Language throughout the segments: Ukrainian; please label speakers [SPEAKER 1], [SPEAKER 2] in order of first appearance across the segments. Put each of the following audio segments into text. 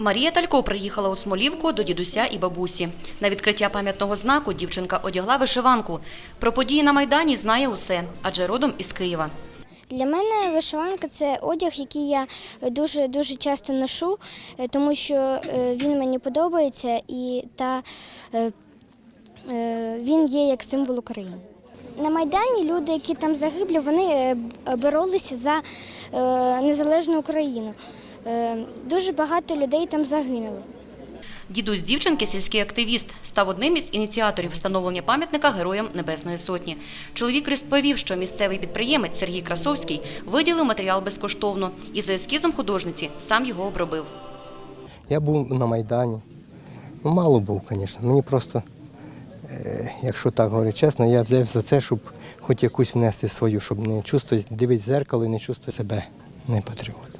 [SPEAKER 1] Марія Талько приїхала у Смолівку до дідуся і бабусі. На відкриття пам'ятного знаку дівчинка одягла вишиванку. Про події на Майдані знає усе, адже родом із Києва.
[SPEAKER 2] Для мене вишиванка це одяг, який я дуже дуже часто ношу, е, тому що е, він мені подобається і та е, він є як символ України. На Майдані люди, які там загиблі, вони боролися за незалежну Україну. Е, Дуже багато людей там загинуло.
[SPEAKER 1] Дідусь дівчинки, сільський активіст, став одним із ініціаторів встановлення пам'ятника Героям Небесної Сотні. Чоловік розповів, що місцевий підприємець Сергій Красовський виділив матеріал безкоштовно і за ескізом художниці сам його обробив.
[SPEAKER 3] Я був на Майдані. Ну, мало був, звісно. Мені просто, е, якщо так говорити чесно, я взяв за це, щоб хоч якусь внести свою, щоб не чувствувати, дивитися в зеркало і не чувствувати себе не патріотом.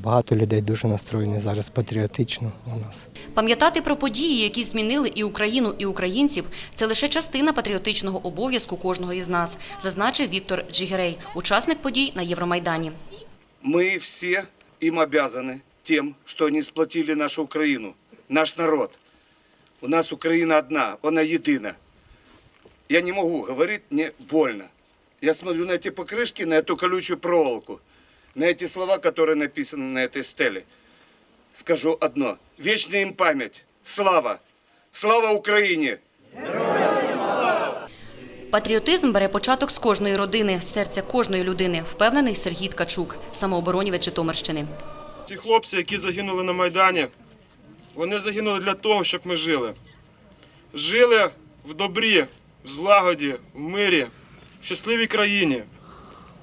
[SPEAKER 3] Багато людей дуже настроєні зараз патріотично у нас.
[SPEAKER 1] Пам'ятати про події, які змінили і Україну, і українців, це лише частина патріотичного обов'язку кожного із нас, зазначив Віктор Джигерей, учасник подій на Євромайдані.
[SPEAKER 4] Мы все им обязаны тем, что они сплотили нашу Украину, наш народ. У нас Украина одна, она едина. Я не могу говорить, мне больно. Я смотрю на эти покрышки, на эту колючую проволоку, на эти слова, которые написаны на этой стеле. Скажу одно. Вечная им память. Слава. Слава Украине!
[SPEAKER 1] Патріотизм бере початок з кожної родини, з серця кожної людини, впевнений Сергій Ткачук, самооборонівець Житомирщини.
[SPEAKER 5] Ті хлопці, які загинули на Майдані, вони загинули для того, щоб ми жили. Жили в добрі, в злагоді, в мирі, в щасливій країні,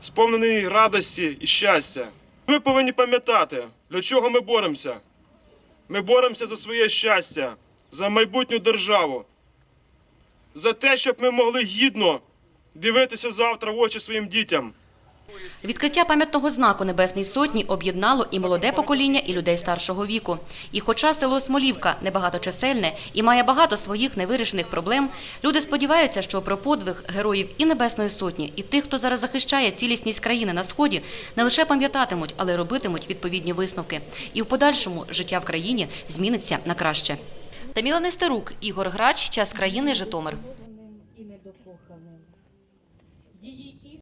[SPEAKER 5] сповненій радості і щастя. Ми повинні пам'ятати, для чого ми боремося. Ми боремося за своє щастя, за майбутню державу, за те, щоб ми могли гідно дивитися завтра в очі своїм дітям.
[SPEAKER 1] Відкриття пам'ятного знаку Небесної Сотні об'єднало і молоде покоління, і людей старшого віку. І хоча село Смолівка небагаточисельне і має багато своїх невирішених проблем, люди сподіваються, що про подвиг героїв і Небесної Сотні, і тих, хто зараз захищає цілісність країни на сході, не лише пам'ятатимуть, але робитимуть відповідні висновки. І в подальшому життя в країні зміниться на краще. Таміла Нестерук, Ігор Грач, час країни, Житомир.